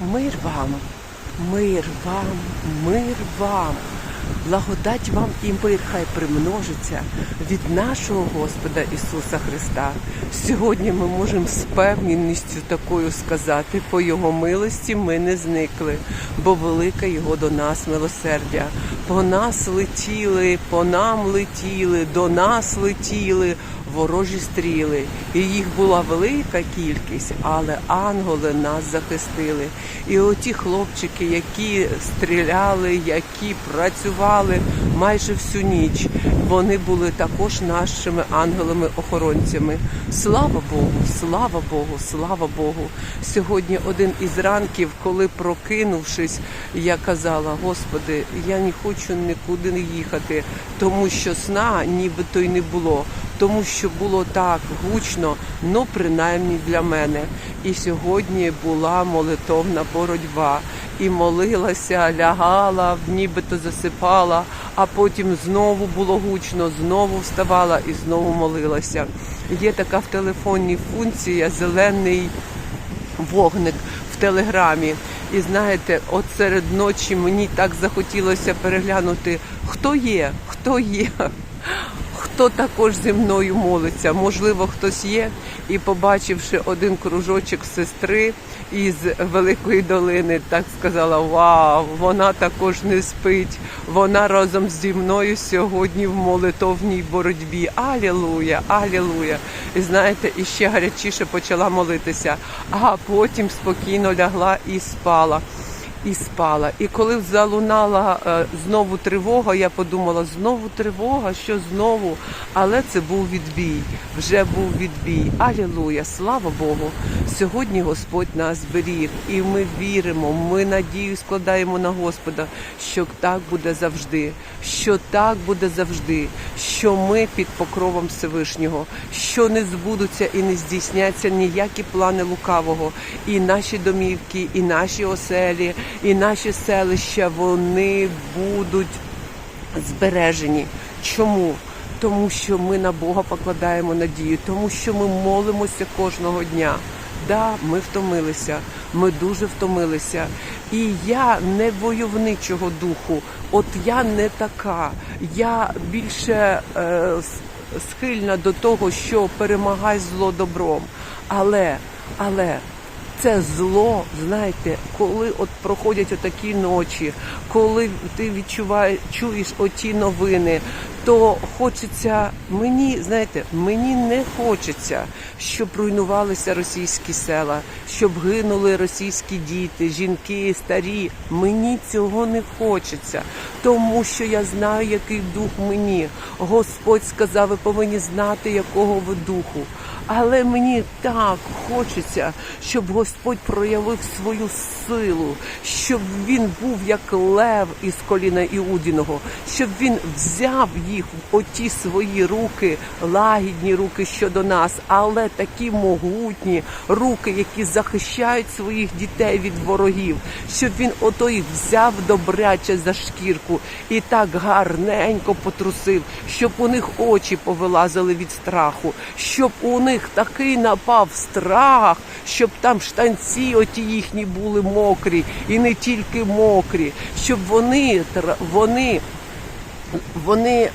Мир вам, мир вам, мир вам. Благодать вам і мир хай примножиться від нашого Господа Ісуса Христа. Сьогодні ми можемо з певністю такою сказати, по Його милості ми не зникли, бо велике Його до нас милосердя. По нас летіли, по нам летіли, до нас летіли ворожі стріли, і їх була велика кількість, але ангели нас захистили. І оті хлопчики, які стріляли, які працювали майже всю ніч, вони були також нашими ангелами-охоронцями. Слава Богу, слава Богу, слава Богу. Сьогодні один із ранків, коли прокинувшись, я казала: Господи, я не хочу нікуди не їхати, тому що сна нібито й не було тому що було так гучно, ну принаймні для мене. І сьогодні була молитовна боротьба. І молилася, лягала, нібито засипала, а потім знову було гучно, знову вставала і знову молилася. Є така в телефонній функція зелений вогник в телеграмі. І знаєте, от серед ночі мені так захотілося переглянути, хто є, хто є хто також зі мною молиться. Можливо, хтось є. І побачивши один кружочок сестри із Великої долини, так сказала: Вау, вона також не спить. Вона разом зі мною сьогодні в молитовній боротьбі. Алілуя, алілуя. І знаєте, і ще гарячіше почала молитися, а потім спокійно лягла і спала і спала. І коли залунала е, знову тривога, я подумала, знову тривога, що знову. Але це був відбій. Вже був відбій. Алілуя, слава Богу. Сьогодні Господь нас беріг, і ми віримо. Ми надію складаємо на Господа, що так буде завжди. Що так буде завжди. Що ми під покровом Всевишнього, що не збудуться і не здійсняться ніякі плани лукавого, і наші домівки, і наші оселі, і наші селища вони будуть збережені. Чому? Тому що ми на Бога покладаємо надію, тому що ми молимося кожного дня. Да, ми втомилися, ми дуже втомилися. І я не войовничого духу. От я не така. Я більше е, схильна до того, що перемагай зло добром. Але, але це зло, знаєте, коли от проходять отакі ночі, коли ти відчуваєш, чуєш оті новини, то хочеться мені, знаєте, мені не хочеться, щоб руйнувалися російські села, щоб гинули російські діти, жінки, старі. Мені цього не хочеться, тому що я знаю, який дух мені. Господь сказав, ви повинні знати, якого ви духу. Але мені так хочеться, щоб Господь проявив свою силу, щоб він був як лев із коліна Іудіного, щоб він взяв їх в оті свої руки, лагідні руки щодо нас, але такі могутні руки, які захищають своїх дітей від ворогів, щоб він ото їх взяв добряче за шкірку і так гарненько потрусив, щоб у них очі повилазили від страху, щоб у них такий напав страх, щоб там штанці оті їхні були мокрі, і не тільки мокрі, щоб вони вони, вони е,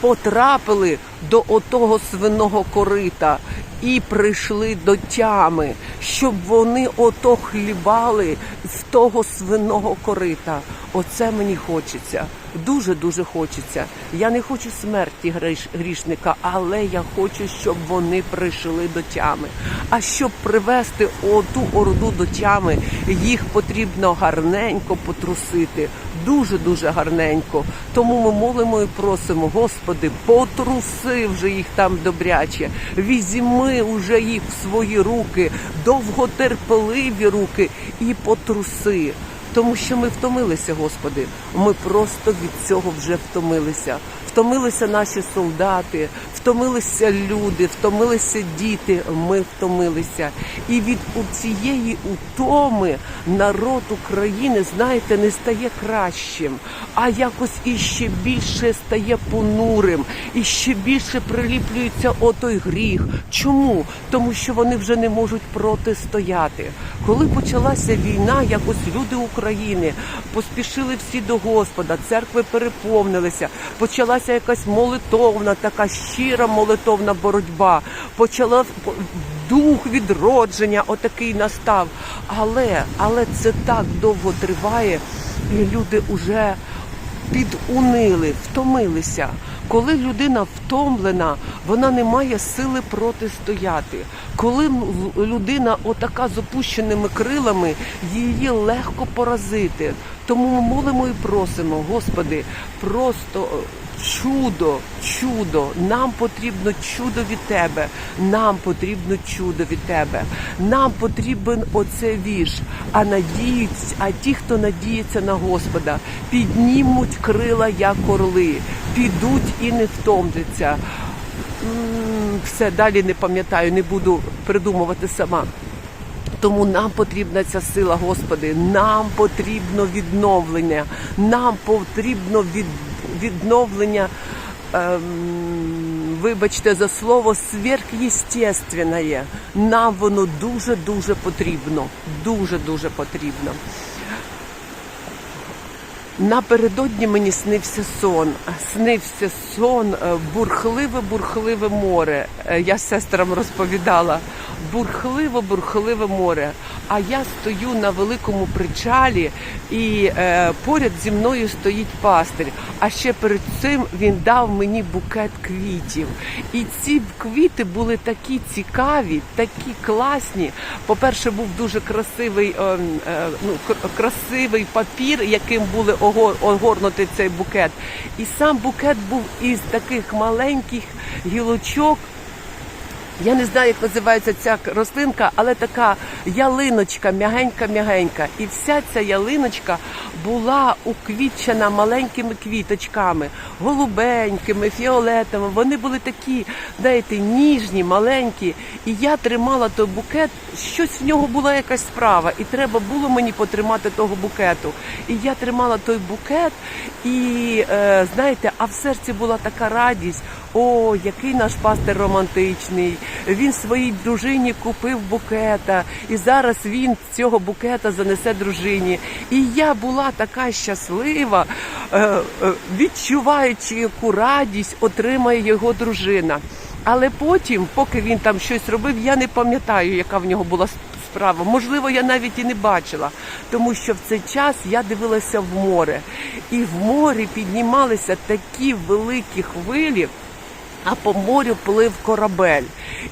потрапили до отого свиного корита і прийшли до тями, щоб вони ото хлібали з того свиного корита. Оце мені хочеться. Дуже дуже хочеться. Я не хочу смерті грішника, але я хочу, щоб вони прийшли до тями. А щоб привести оту орду до тями, їх потрібно гарненько потрусити. Дуже дуже гарненько. Тому ми молимо і просимо, Господи, потруси вже їх там добряче. Візьми уже їх в свої руки, довготерпеливі руки і потруси тому що ми втомилися, Господи. Ми просто від цього вже втомилися. втомилися наші солдати, втомилися люди, втомилися діти. Ми втомилися. І від цієї утоми народ України, знаєте, не стає кращим, а якось іще більше стає понурим, і ще більше приліплюється отой гріх. Чому? Тому що вони вже не можуть протистояти. Коли почалася війна, якось люди України поспішили всі до Господа, церкви переповнилися, почалася якась молитовна, така щира молитовна боротьба. Почала дух відродження, отакий настав. Але, але це так довго триває, і люди вже підунили, втомилися. Коли людина втомлена, вона не має сили протистояти. Коли людина отака з опущеними крилами, її легко поразити. Тому ми молимо і просимо, Господи, просто чудо, чудо. Нам потрібно чудо від Тебе. Нам потрібно чудо від Тебе. Нам потрібен оце віж. А надіються, а ті, хто надіється на Господа, піднімуть крила, як орли, підуть і не втомляться. Все далі не пам'ятаю, не буду придумувати сама. Тому нам потрібна ця сила, Господи. Нам потрібно відновлення. Нам потрібно від, відновлення. Ем, вибачте за слово сверхъестественне. Нам воно дуже дуже потрібно. Дуже дуже потрібно. Напередодні мені снився сон. Снився сон, е, бурхливе, бурхливе море. Е, Я сестрам розповідала. Бурхливе, бурхливе море. А я стою на великому причалі, і е, поряд зі мною стоїть пастир. А ще перед цим він дав мені букет квітів. І ці квіти були такі цікаві, такі класні. По-перше, був дуже красивий, е, е, ну, красивий папір, яким були ого- огорнутий цей букет. І сам букет був із таких маленьких гілочок. Я не знаю, як називається ця рослинка, але така ялиночка, м'ягенька-м'ягенька. І вся ця ялиночка була уквітчена маленькими квіточками, голубенькими, фіолетовими. Вони були такі, знаєте, ніжні, маленькі. І я тримала той букет, щось в нього була якась справа, і треба було мені потримати того букету. І я тримала той букет, і е, знаєте, а в серці була така радість. О, який наш пастир романтичний. Він своїй дружині купив букета, і зараз він цього букета занесе дружині. І я була така щаслива, е, е, відчуваючи, яку радість отримає його дружина. Але потім, поки він там щось робив, я не пам'ятаю, яка в нього була справа. Можливо, я навіть і не бачила, тому що в цей час я дивилася в море, і в морі піднімалися такі великі хвилі. А по морю плив корабель.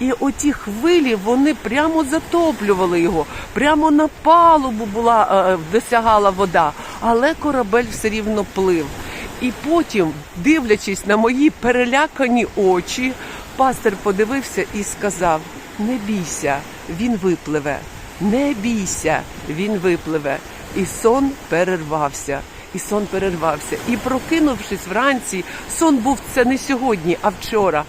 І оті хвилі вони прямо затоплювали його, прямо на палубу була е, досягала вода, але корабель все рівно плив. І потім, дивлячись на мої перелякані очі, пастир подивився і сказав: Не бійся, він випливе, не бійся, він випливе. І сон перервався. І сон перервався. І прокинувшись вранці, сон був це не сьогодні, а вчора.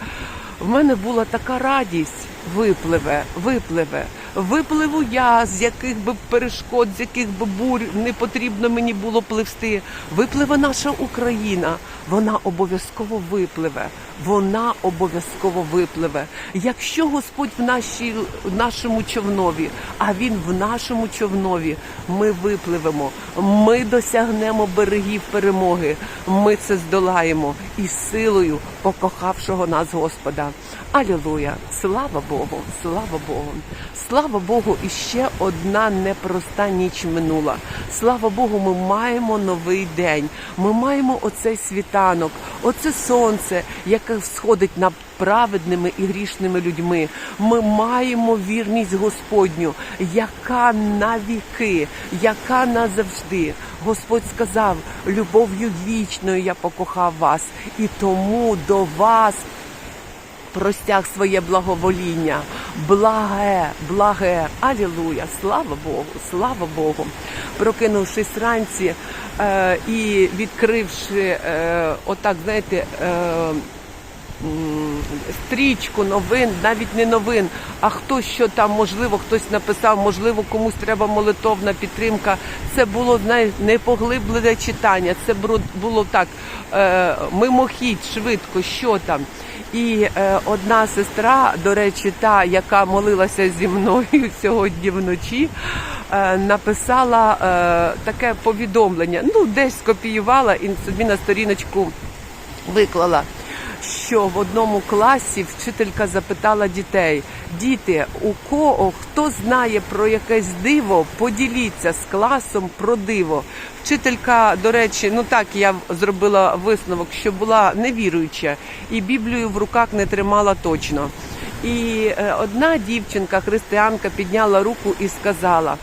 В мене була така радість. Випливе, випливе, випливу я, з яких би перешкод, з яких би бурь не потрібно мені було пливсти. Випливе наша Україна. Вона обов'язково випливе. Вона обов'язково випливе. Якщо Господь в нашій в нашому човнові, а він в нашому човнові, ми випливемо. Ми досягнемо берегів перемоги. Ми це здолаємо і силою покохавшого нас Господа. Алілуя! Слава Богу! Слава Богу! Слава Богу! І ще одна непроста ніч минула. Слава Богу, ми маємо новий день. Ми маємо оцей світанок, оце сонце, яке сходить над праведними і грішними людьми. Ми маємо вірність Господню, яка на віки, яка назавжди. Господь сказав: любов'ю вічною я покохав вас, і тому до вас простяг своє благовоління. Благе, благе, алілуя, слава Богу, слава Богу. Прокинувшись вранці е, і відкривши е, отак, знаєте, е, стрічку новин, навіть не новин, а хто що там, можливо, хтось написав, можливо, комусь треба молитовна підтримка. Це було не поглиблене читання. Це було, так е, мимохідь, швидко, що там. І е, одна сестра, до речі, та, яка молилася зі мною сьогодні вночі, е, написала таке повідомлення. Ну, десь скопіювала і собі на сторіночку виклала. Що в одному класі вчителька запитала дітей: діти, у кого хто знає про якесь диво, поділіться з класом про диво. Вчителька, до речі, ну так я зробила висновок, що була невіруюча і Біблію в руках не тримала точно. І е, одна дівчинка, християнка, підняла руку і сказала.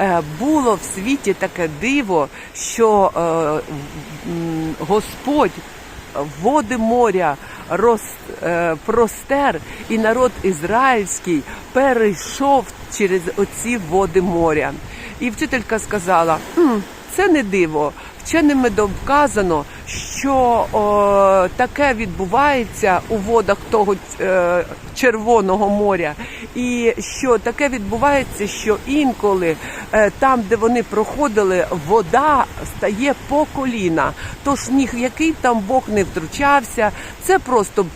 Е, Було в світі таке диво, що е, Господь води моря роз, е, простер, і народ ізраїльський перейшов через оці води моря. І вчителька сказала: «М, це не диво. Вченими довказано, що о, таке відбувається у водах того е, Червоного моря, і що таке відбувається, що інколи е, там, де вони проходили, вода стає по коліна. Тож ніякий там Бог не втручався. Це просто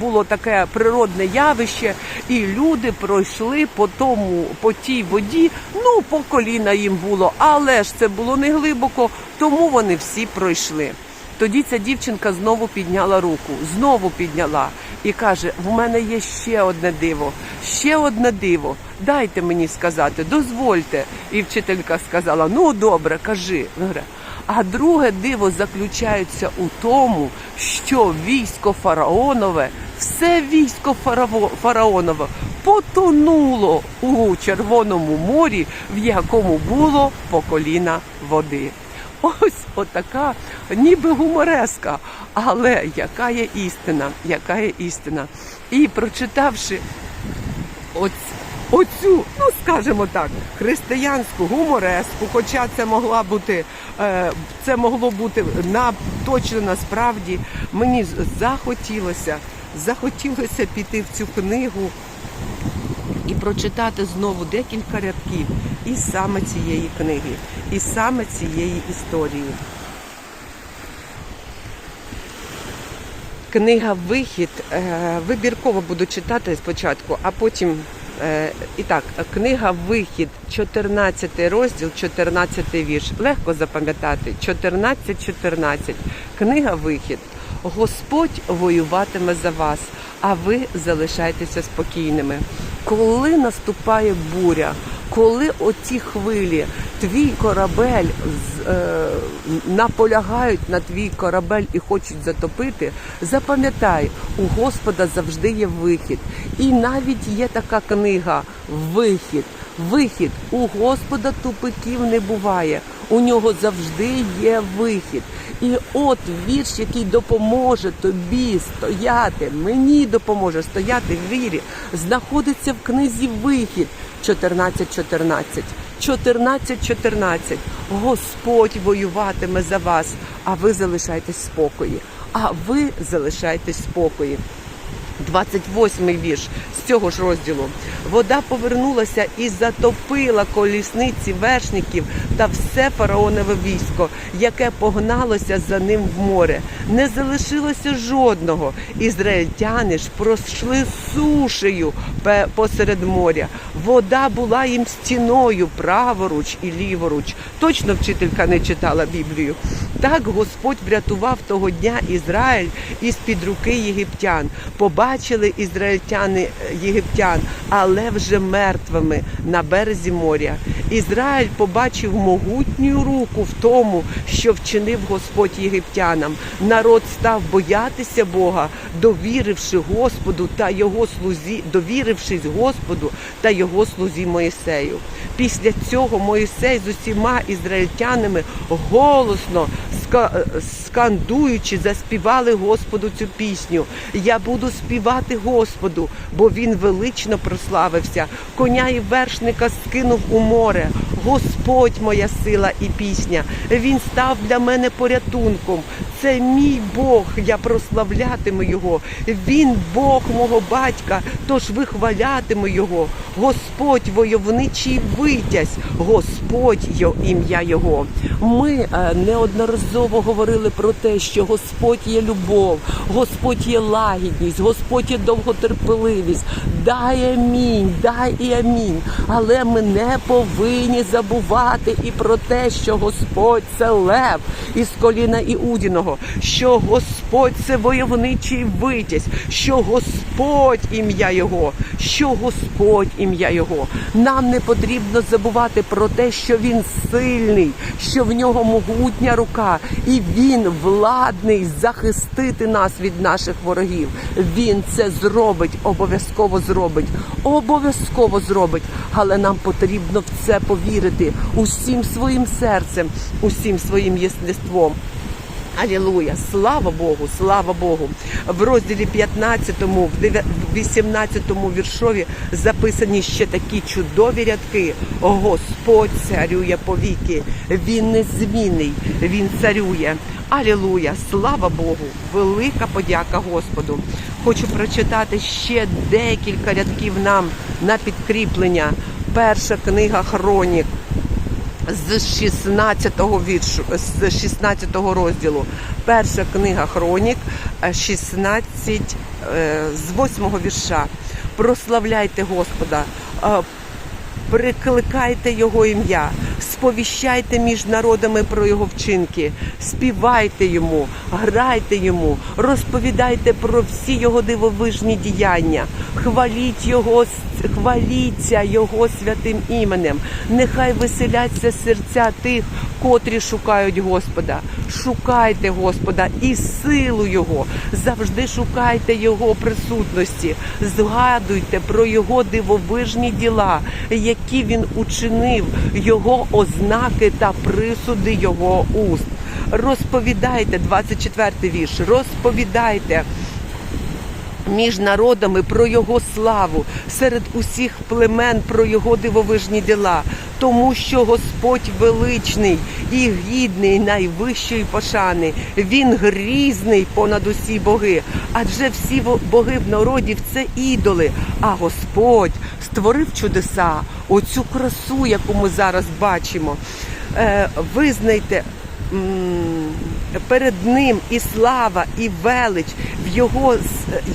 було таке природне явище, і люди пройшли по тому, по тій воді. Ну по коліна їм було, але ж це було не глибоко, тому вони всі пройшли. Тоді ця дівчинка знову підняла руку, знову підняла і каже: в мене є ще одне диво, ще одне диво. Дайте мені сказати, дозвольте. І вчителька сказала: Ну добре, кажи. А друге диво заключається у тому, що військо фараонове, все військо фараонове потонуло у Червоному морі, в якому було по коліна води. Ось отака, ніби гумореска, але яка є істина, яка є істина. І прочитавши оць, оцю, ну скажімо так, християнську гумореску, хоча це могла бути, е, це могло бути на точно насправді, мені захотілося, захотілося піти в цю книгу прочитати знову декілька рядків із саме цієї книги, і саме цієї історії. Книга Вихід. е, Вибірково буду читати спочатку, а потім. е, І так, книга Вихід, 14 розділ, 14 вірш. Легко запам'ятати. 14-14. Книга Вихід. Господь воюватиме за вас, а ви залишайтеся спокійними. Коли наступає буря, коли оці хвилі, твій корабель е, наполягають на твій корабель і хочуть затопити, запам'ятай, у Господа завжди є вихід. І навіть є така книга Вихід. Вихід у Господа тупиків не буває. У нього завжди є вихід. І от вірш, який допоможе тобі стояти, мені допоможе стояти в вірі, знаходиться в книзі Вихід 14.14. 14.14. Господь воюватиме за вас, а ви залишайтесь спокої. А ви залишайтесь спокої. 28 вірш з цього ж розділу. Вода повернулася і затопила колісниці вершників та все фараонове військо, яке погналося за ним в море. Не залишилося жодного. Ізраїльтяни ж пройшли сушею посеред моря. Вода була їм стіною праворуч і ліворуч. Точно вчителька не читала Біблію. Так Господь врятував того дня Ізраїль із під руки єгиптян. Побачили ізраїльтяни е, єгиптян, але вже мертвими на березі моря. Ізраїль побачив могутню руку в тому, що вчинив Господь єгиптянам. Народ став боятися Бога, довіривши Господу та його слузі, довірившись Господу та його слузі Моїсею. Після цього Моїсей з усіма ізраїльтянами голосно скандуючи, заспівали Господу цю пісню. Я буду співати Господу, бо він велично прославився. Коня і вершника скинув у море. Господь моя сила і пісня. Він став для мене порятунком. Це мій Бог, я прославлятиму його. Він Бог мого батька, тож вихвалятиму його. Господь войовничий витязь, Господь йо ім'я Його. Ми е, неодноразово говорили про те, що Господь є любов, Господь є лагідність, Господь є довготерпеливість. Дай амінь, дай і амінь. Але ми не повинні забувати і про те, що Господь це лев із коліна Іудіного, що Господь це войовничий витязь, що Господь ім'я Його, що Господь ім'я Його. Нам не потрібно забувати про те, що Він сильний, що в нього могутня рука, і він владний захистити нас від наших ворогів. Він це зробить, обов'язково зробить, обов'язково зробить. Але нам потрібно в це повірити усім своїм серцем, усім своїм єстеством. Алілуя! Слава Богу, слава Богу! В розділі 15, в дев'я- 18 віршові записані ще такі чудові рядки. Господь царює повіки, він незмінний, він царює. Алілуя! Слава Богу! Велика подяка Господу! Хочу прочитати ще декілька рядків нам на підкріплення. Перша книга Хронік з 16-го віршу, з 16-го розділу. Перша книга Хронік, е, 16, е, з 8-го вірша. Прославляйте Господа, е, прикликайте Його ім'я, сповіщайте між народами про Його вчинки, співайте йому, грайте йому, розповідайте про всі його дивовижні діяння, хваліть його, хваліться Його святим іменем. Нехай веселяться серця тих, котрі шукають Господа. Шукайте Господа і силу Його. Завжди шукайте Його присутності. Згадуйте про Його дивовижні діла, які він учинив, Його ознаки та присуди Його уст. Розповідайте, 24 вірш, розповідайте між народами про його славу, серед усіх племен про його дивовижні діла, тому що Господь величний і гідний найвищої пошани. Він грізний понад усі боги. Адже всі боги в народів це ідоли. А Господь створив чудеса, оцю красу, яку ми зараз бачимо. Е, визнайте. Перед ним і слава, і велич, в його,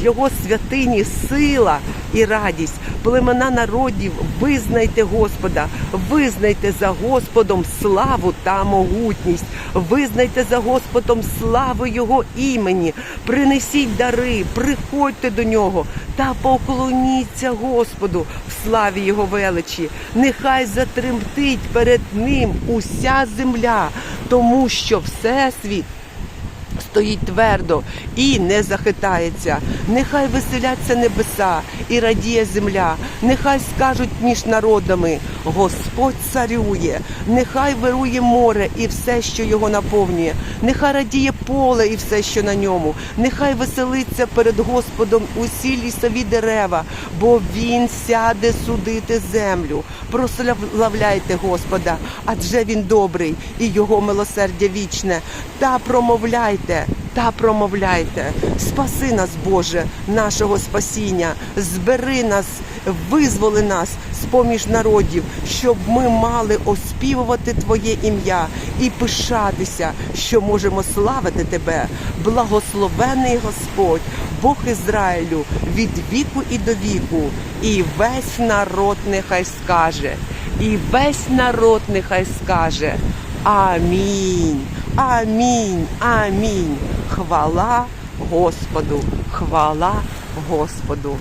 його святині сила і радість. Племена народів, визнайте Господа, визнайте за Господом славу та могутність, визнайте за Господом славу Його імені, принесіть дари, приходьте до нього та поклоніться Господу в славі Його величі. Нехай затремтить перед ним уся земля, тому що всесвіт стоїть твердо і не захитається. Нехай веселяться небеса і радіє земля. Нехай скажуть між народами: Господь царює, нехай вирує море і все, що його наповнює. Нехай радіє поле і все, що на ньому. Нехай веселиться перед Господом усі лісові дерева, бо він сяде судити землю. Прославляйте Господа, адже він добрий і його милосердя вічне. Та промовляйте, та промовляйте. Спаси нас, Боже, нашого спасіння, збери нас, визволи нас з поміж народів, щоб ми мали оспівувати Твоє ім'я і пишатися, що можемо славити Тебе. Благословений Господь, Бог Ізраїлю, від віку і до віку, і весь народ нехай скаже, і весь народ нехай скаже. Амінь. Амінь. Амінь. Хвала Господу. Хвала Господу.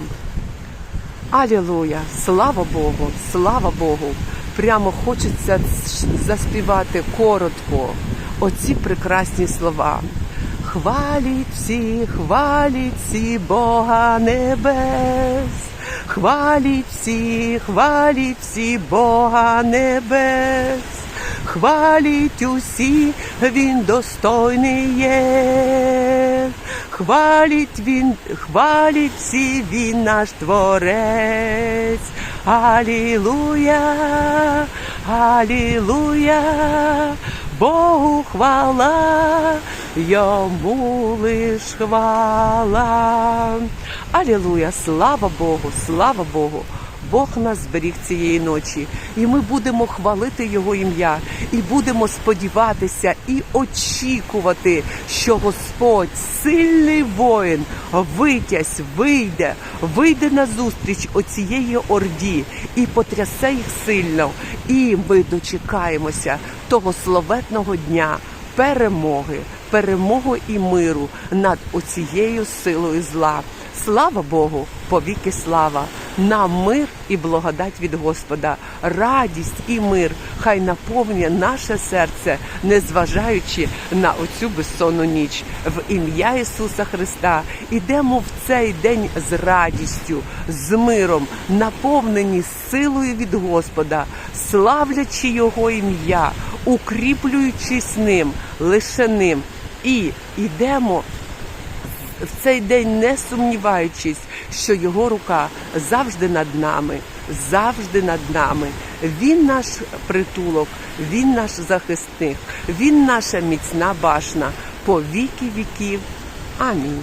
Алілуя! Слава Богу! Слава Богу! Прямо хочеться заспівати коротко оці прекрасні слова. Хваліть всі, хваліть всі Бога небес. Хваліть всі, хваліть всі Бога небес. Хваліть усі, він достойний є. Хваліть він, хваліть всі, він наш творець. Алілуя, алілуя, Богу хвала, йому лиш хвала. Алілуя, слава Богу, слава Богу. Бог нас зберіг цієї ночі, і ми будемо хвалити Його ім'я, і будемо сподіватися і очікувати, що Господь, сильний воїн, витязь, вийде, вийде на зустріч оцієї орді і потрясе їх сильно. І ми дочекаємося того славетного дня перемоги, перемоги і миру над оцією силою зла. Слава Богу, повіки слава, нам мир і благодать від Господа, радість і мир хай наповнює наше серце, незважаючи на оцю безсонну ніч. В ім'я Ісуса Христа ідемо в цей день з радістю, з миром, наповнені силою від Господа, славлячи Його ім'я, укріплюючись ним, лише ним. І йдемо в цей день не сумніваючись, що його рука завжди над нами, завжди над нами. Він наш притулок, він наш захисник, він наша міцна башна по віки віків. Амінь.